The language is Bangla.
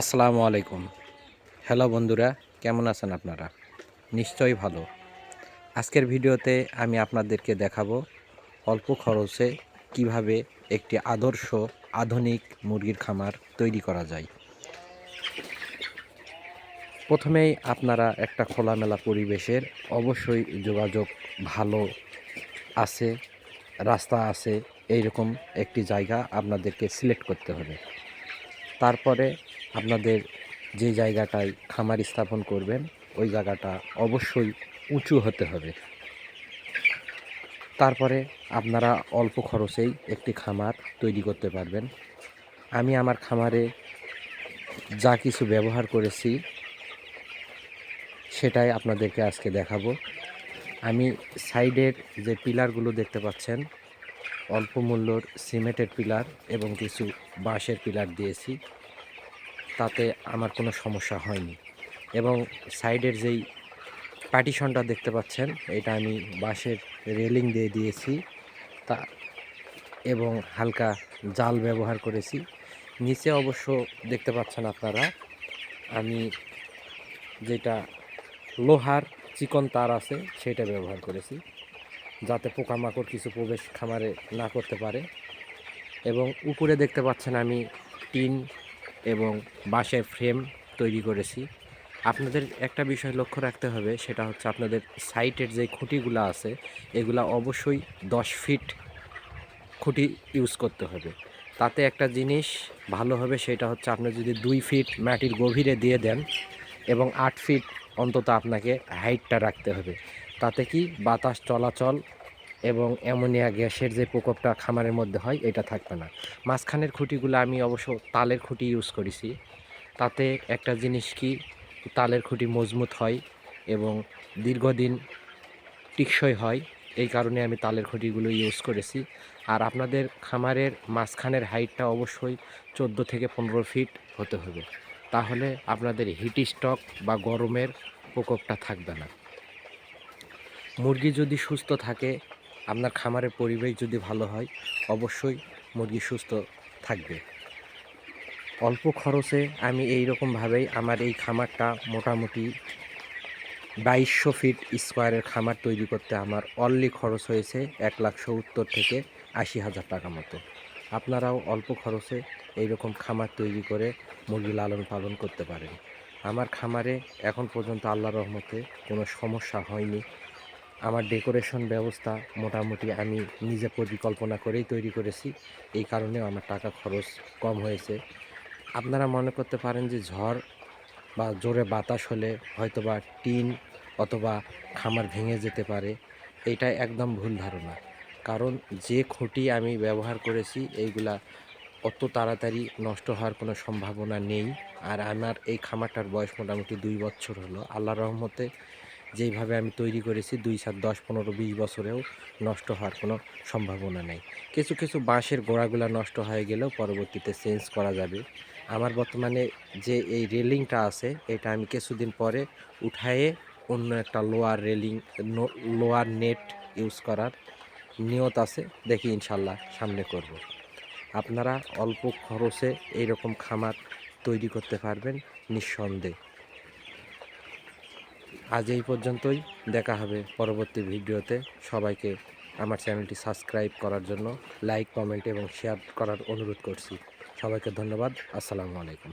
আসসালামু আলাইকুম। হ্যালো বন্ধুরা, কেমন আছেন আপনারা? নিশ্চয়ই ভালো। আজকের ভিডিওতে আমি আপনাদেরকে দেখাবো অল্প খরচে কীভাবে একটি আদর্শ আধুনিক মুরগির খামার তৈরি করা যায়। প্রথমেই আপনারা একটা খোলামেলা পরিবেশের অবশ্যই যোগাযোগ ভালো আছে, রাস্তা আছে, এইরকম একটি জায়গা আপনাদেরকে সিলেক্ট করতে হবে। তারপরে আপনাদের যে জায়গাটায় খামার স্থাপন করবেন, ওই জায়গাটা অবশ্যই উঁচু হতে হবে। তারপরে আপনারা অল্প খরচেই একটি খামার তৈরি করতে পারবেন। আমি আমার খামারে যা কিছু ব্যবহার করেছি, সেটাই আপনাদেরকে আজকে দেখাবো। আমি সাইডের যে পিলারগুলো দেখতে পাচ্ছেন, অল্প মূল্যর সিমেন্টের পিলার এবং কিছু বাঁশের পিলার দিয়েছি। তাতে আমার কোনো সমস্যা হয়নি। এবং সাইডের যেই পার্টিশনটা দেখতে পাচ্ছেন, এটা আমি বাঁশের রেলিং দিয়ে দিয়েছি। তা এবং হালকা জাল ব্যবহার করেছি। নিচে অবশ্য দেখতে পাচ্ছেন আপনারা, আমি যেটা লোহার চিকন তার আছে, সেটা ব্যবহার করেছি। যাতে পোকামাকড় কিছু প্রবেশ খামারে না করতে পারে। এবং উপরে দেখতে পাচ্ছেন আমি টিন এবং বাঁশের ফ্রেম তৈরি করেছি। আপনাদের একটা বিষয় লক্ষ্য রাখতে হবে, সেটা হচ্ছে আপনাদের সাইটের যে খুঁটিগুলো আছে, এগুলা অবশ্যই দশ ফিট খুঁটি ইউজ করতে হবে। তাতে একটা জিনিস ভালো হবে, সেটা হচ্ছে আপনি যদি দুই ফিট মাটির গভীরে দিয়ে দেন এবং আট ফিট অন্তত আপনাকে হাইটটা রাখতে হবে। তাতে কি বাতাস চলাচল এবং অ্যামোনিয়া গ্যাসের যে প্রকোপটা খামারের মধ্যে হয়, এটা থাকবে না। মাঝখানের খুঁটিগুলো আমি অবশ্য তালের খুঁটি ইউজ করেছি। তাতে একটা জিনিস কি, তালের খুঁটি মজবুত হয় এবং দীর্ঘদিন টিকসই হয়, এই কারণে আমি তালের খুঁটিগুলো ইউজ করেছি। আর আপনাদের খামারের মাঝখানের হাইটটা অবশ্যই চোদ্দ থেকে পনেরো ফিট হতে হবে। তাহলে আপনাদের হিট স্টক বা গরমের প্রকোপটা থাকবে না। মুরগি যদি সুস্থ থাকে আপনার খামারের পরিবেশ যদি ভালো হয়, অবশ্যই মুরগি সুস্থ থাকবে। অল্প খরচে আমি এই রকমভাবেই আমার এই খামারটা মোটামুটি বাইশশো ফিট স্কোয়ারের খামার তৈরি করতে আমার অনলি খরচ হয়েছে এক লাখ সত্তর থেকে আশি হাজার টাকা মতো। আপনারাও অল্প খরচে এইরকম খামার তৈরি করে মুরগি লালন পালন করতে পারেন। আমার খামারে এখন পর্যন্ত আল্লাহ রহমতে কোনো সমস্যা হয়নি। আমার ডেকোরেশন ব্যবস্থা মোটামুটি আমি নিজে পরিকল্পনা করেই তৈরি করেছি। এই কারণেও আমার টাকা খরচ কম হয়েছে। আপনারা মনে করতে পারেন যে ঝড় বা জোরে বাতাস হলে হয়তো বা টিন অথবা খামার ভেঙে যেতে পারে। এইটা একদম ভুল ধারণা। কারণ যে খুঁটি আমি ব্যবহার করেছি, এইগুলা অত তাড়াতাড়ি নষ্ট হওয়ার কোনো সম্ভাবনা নেই। আর আমার এই খামারটার বয়স মোটামুটি দুই বছর হলো। আল্লাহ রহমতে যেইভাবে আমি তৈরি করেছি, দুই সাত, দশ, পনেরো, বিশ বছরেও নষ্ট হওয়ার কোনো সম্ভাবনা নেই। কিছু কিছু বাঁশের গোড়াগুলা নষ্ট হয়ে গেলেও পরবর্তীতে চেঞ্জ করা যাবে। আমার বর্তমানে যে এই রেলিংটা আছে, এটা আমি কিছুদিন পরে উঠায়ে অন্য একটা lower railing lower net use করার নিয়ত আছে, দেখি ইনশাল্লাহ সামনে করব। আপনারা অল্প খরচে এইরকম খামার তৈরি করতে পারবেন নিঃসন্দেহে। আজ এই পর্যন্তই। দেখা হবে পরবর্তী ভিডিওতে। সবাইকে আমার চ্যানেলটি সাবস্ক্রাইব করার জন্য লাইক, কমেন্ট এবং শেয়ার করার অনুরোধ করছি। সবাইকে ধন্যবাদ। আসসালামু আলাইকুম।